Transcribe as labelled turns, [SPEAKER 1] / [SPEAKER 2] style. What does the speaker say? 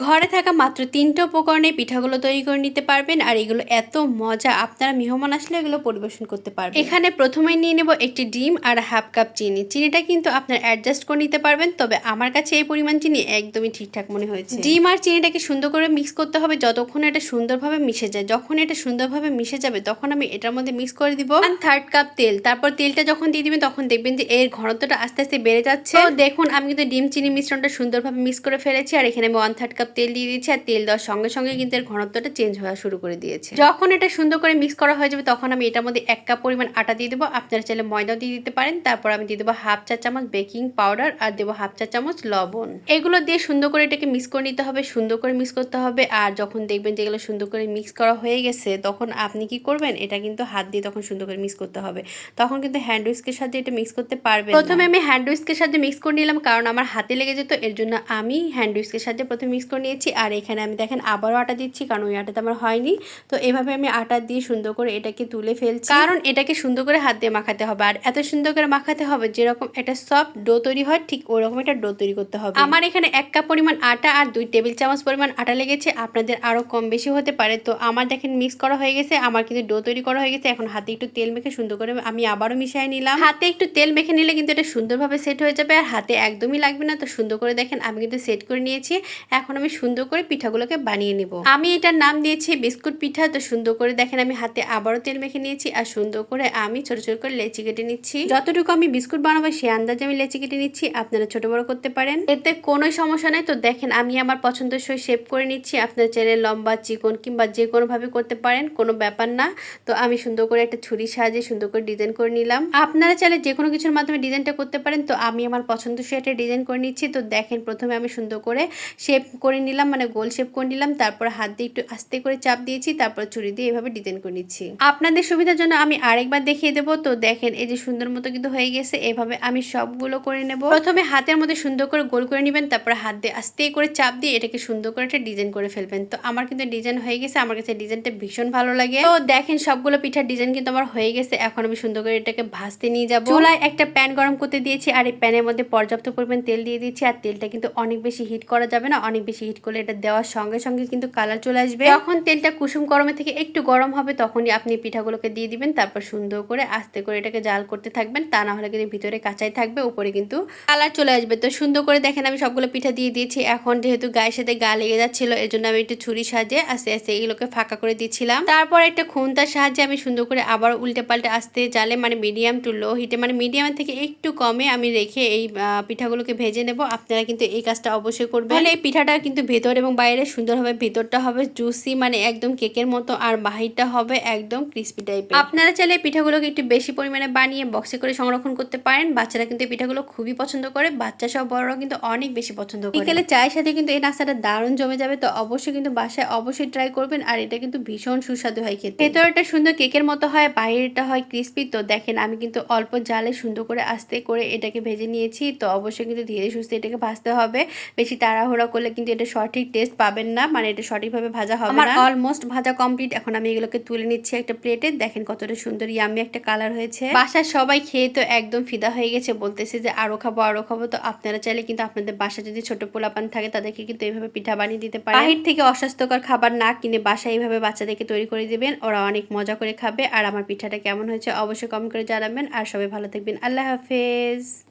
[SPEAKER 1] ঘরে থাকা মাত্র তিনটা উপকরণে পিঠাগুলো তৈরি করে নিতে পারবেন, আর এগুলো এত মজা, আপনারা মেহমান আসলে এগুলো পরিবেশন করতে পারবেন। এখানে প্রথমে নিয়ে নেব একটি ডিম আর হাফ কাপ চিনি। চিনিটা কিন্তু আপনার অ্যাডজাস্ট করে নিতে পারবেন, তবে আমার কাছে এই পরিমাণ চিনি একদমই ঠিকঠাক মনে হয়েছে। ডিম আর চিনিটাকে সুন্দর করে মিক্স করতে হবে, যতক্ষণ এটা সুন্দরভাবে মিশে যায়। যখন এটা সুন্দরভাবে মিশে যাবে, তখন আমি এটার মধ্যে মিক্স করে দিব থার্ড কাপ তেল। তারপর তেলটা যখন দিয়ে দিবেন, তখন দেখবেন যে এর ঘনত্বটা আস্তে আস্তে বেড়ে যাচ্ছে। দেখুন, আমি কিন্তু ডিম চিনি মিশ্রণটা সুন্দরভাবে মিক্স করে ফেলেছি, আর এখানে আমি ওয়ান থার্ড কাপ তেল দিয়ে দিয়েছি আর তেল দেওয়ার সঙ্গে সঙ্গে কিন্তু এর ঘনত্বটা চেঞ্জ হওয়া শুরু করে দিয়েছে। যখন এটা সুন্দর করে মিক্স করা হয়ে যাবে, তখন আমি এটার মধ্যে এক কাপ পরিমাণ আটা দিয়ে দেবো। আপনারা চাইলে ময়দাও দিয়ে দিতে পারেন। তারপর আমি দিয়ে দেবো হাফ চা চামচ বেকিং পাউডার আর দেবো হাফ চা চামচ লবণ। এগুলো দিয়ে সুন্দর করে এটাকে মিক্স করে নিতে হবে, সুন্দর করে মিক্স করতে হবে। আর যখন দেখবেন যে এগুলো সুন্দর করে মিক্স করা হয়ে গেছে, তখন আপনি কি করবেন? এটা কিন্তু হাত দিয়ে তখন সুন্দর করে মিক্স করতে হবে। তখন কিন্তু হ্যান্ড উইস্কের সাথে এটা মিক্স করতে পারবে প্রথমে আমি হ্যান্ড উইস্কের সাথে মিক্স করে নিলাম, কারণ আমার হাতে লেগে যেত। এর জন্য আমি হ্যান্ড উইস্কের সাথে প্রথমে মিক্স করে নিয়েছি। আর এখানে আমি দেখেন আবারও আটা দিচ্ছি কারণ ওই আটাতে আমার হয়নি। তো এভাবে আমি আটা দিয়ে সুন্দর করে এটাকে তুলে ফেলছি। কারণ এটাকে সুন্দর করে হাত দিয়ে মাখাতে হবে। আর এত সুন্দর করে মাখাতে হবে যেরকম একটা সফট ডো তৈরি হয় ঠিক ওরকম একটা ডো তৈরি করতে হবে। আমার এখানে এক কাপ পরিমাণ আটা আর দুই টেবিল চামচ পরিমাণ আটা লেগেছে। আপনাদের আরও কম বেশি হতে পারে। তো আমার দেখেন মিক্স করা হয়ে গেছে আমার কিন্তু ডো তৈরি করা হয়ে গেছে। এখন হাতে একটু তেল মেখে সুন্দর করে আমি আবারও মিশিয়ে নিলাম। হাতে একটু তেল মেখে নিলে কিন্তু এটা সুন্দরভাবে সেট হয়ে যাবে। আর হাতে একদমই লাগবে না। তো সুন্দর করে দেখেন আমি কিন্তু সেট করে নিয়েছি। এখন আমি সুন্দর করে পিঠাগুলোকে বানিয়ে নিব। আমি এটার নাম দিয়েছি বিস্কুট পিঠা। তো সুন্দর করে দেখেন, আমি হাতে আবারও তেল মেখে নিয়েছি আর সুন্দর করে আমি ছোট ছোট করে লেচি কেটে নিচ্ছি। যতটুকু আমি বিস্কুট বানাবো সে আন্দাজে আমি লেচি কেটে নিচ্ছি। আপনারা ছোট বড় করতে পারেন। এতে কোনো সমস্যা নেই। তো দেখেন, আমি আমার পছন্দসই শেপ করে নিচ্ছি। আপনার চাইলে লম্বা, চিকন কিংবা যে কোনোভাবে করতে পারেন, কোনো ব্যাপার না। তো আমি সুন্দর করে একটা ছুরি সাহায্যে সুন্দর করে ডিজাইন করে নিলাম। আপনারা চাইলে যে কোনো কিছুর মাধ্যমে ডিজাইনটা করতে পারেন। তো আমি আমার পছন্দসই একটা ডিজাইন করে নিচ্ছি। তো দেখেন, প্রথমে আমি সুন্দর করে শেপ করে নিলাম মানে গোল শেপ করে নিলাম, তারপর হাত দিয়ে একটু আস্তে করে চাপ দিয়েছি, তারপর ছুরি দিয়ে এভাবে ডিজাইন করে নিচ্ছি। আপনাদের সুবিধার জন্য আমি আরেকবার দেখিয়ে দেবো। তো দেখেন, এই যে সুন্দর মতো কিন্তু হয়ে গেছে, এভাবে আমি সবগুলো করে নেব। প্রথমে হাতের মধ্যে সুন্দর করে গোল করে নেবেন, তারপর হাত দিয়ে আস্তে করে চাপ দিয়ে এটাকে সুন্দর করে একটা ডিজাইন করে ফেলবেন। তো আমার কিন্তু ডিজাইন হয়ে গেছে, আমার কাছে ডিজাইনটা ভীষণ ভালো লাগে। তো দেখেন, সবগুলো পিঠার ডিজাইন কিন্তু আমার হয়ে গেছে, এখন আমি সুন্দর করে এটাকে ভাজতে নিয়ে যাব। চুলায় একটা প্যান গরম করতে দিয়েছি, আর এই প্যানের মধ্যে পর্যাপ্ত পরিমাণ তেল দিয়ে দিয়েছি, আর তেলটা কিন্তু অনেক বেশি হিট করা যাবে না, অনেক বেশি হিট করলে এটা দেওয়ার সঙ্গে সঙ্গে কিন্তু কালার চলে আসবে। যখন তেলটা কুসুম গরমে থেকে একটু গরম হবে, তখনই আপনি পিঠাগুলোকে দিয়ে দিবেন, তারপর সুন্দর করে আস্তে করে এটাকে জাল করতে থাকবেন, তা না হলে কিন্তু ভিতরে কাঁচাই থাকবে, উপরে কিন্তু কালার চলে আসবে। তো সুন্দর করে দেখেন আমি সবগুলো পিঠা দিয়ে দিয়েছি, এখন যেহেতু গায়ের সাথে গা লেগে যাচ্ছিল এর জন্য আমি একটু ছুরি সাহায্যে আস্তে আস্তে এগুলোকে ফাঁকা করে দিচ্ছিলাম তারপর একটা খুন্তার সাহায্যে আমি সুন্দর করে আবার উল্টে পাল্টে আস্তে জালে মানে মিডিয়াম টু লো হিটে মানে মিডিয়াম থেকে একটু কমে আমি রেখে এই পিঠাগুলোকে ভেজে নেব। আপনারা কিন্তু এই কাজটা অবশ্যই করবেন। এই পিঠাটা ভেতর এবং বাইরে সুন্দর হবে ভেতরটা হবে জুসি মানে একদম কেকের মতো, আর বাহিরটা হবে একদম ক্রিস্পি টাইপের আপনারা চাইলে পিঠাগুলোকে একটু বেশি পরিমাণে বানিয়ে বক্সে করে সংরক্ষণ করতে পারেন। বাচ্চারা কিন্তু পিঠাগুলো খুবই পছন্দ করে। বাচ্চা সব বড়রাও কিন্তু অনেক বেশি পছন্দ করে। বিকেলে চায়ের সাথে কিন্তু এই নাস্তাটা দারুণ জমে যাবে, তো অবশ্যই কিন্তু বাসায় অবশ্যই ট্রাই করবেন, আর এটা কিন্তু ভীষণ সুস্বাদু হয় খেতে। ভেতরটা সুন্দর কেকের মতো হয় বাইরেটা হয় ক্রিস্পি তো দেখেন আমি কিন্তু অল্প জালে সুন্দর করে আস্তে করে এটাকে ভেজে নিয়েছি, তো অবশ্যই কিন্তু ধীরে সুস্থে এটাকে ভাজতে হবে। বেশি তাড়াহুড়া করলে কিন্তু এটা সঠিক টেস্ট পাবেন না মানে এটা সঠিকভাবে ভাজা হবে না। অলমোস্ট ভাজা কমপ্লিট এখন আমি এগুলোকে তুলে নিচ্ছি একটা প্লেটে দেখেন কতটা সুন্দর ইয়ামি একটা কালার হয়েছে। বাসার সবাই খেয়ে তো একদম ফিদা হয়ে গেছে বলতেছে যে আরও খাব আরও খাব। তো আপনারা চাইলে কিন্তু আপনাদের বাসা যদি ছোট পোলাপান থাকে তাদেরকে কিন্তু এইভাবে পিঠা বানিয়ে দিতে পারে বাহির থেকে অস্বাস্থ্যকর খাবার না কিনে বাসায় এইভাবে বাচ্চাদেরকে তৈরি করে দিবেন ওরা অনেক মজা করে খাবে। আর আমার পিঠাটা কেমন হয়েছে অবশ্যই কমেন্ট করে জানাবেন। আর সবাই ভালো থাকবেন। আল্লাহ হাফেজ।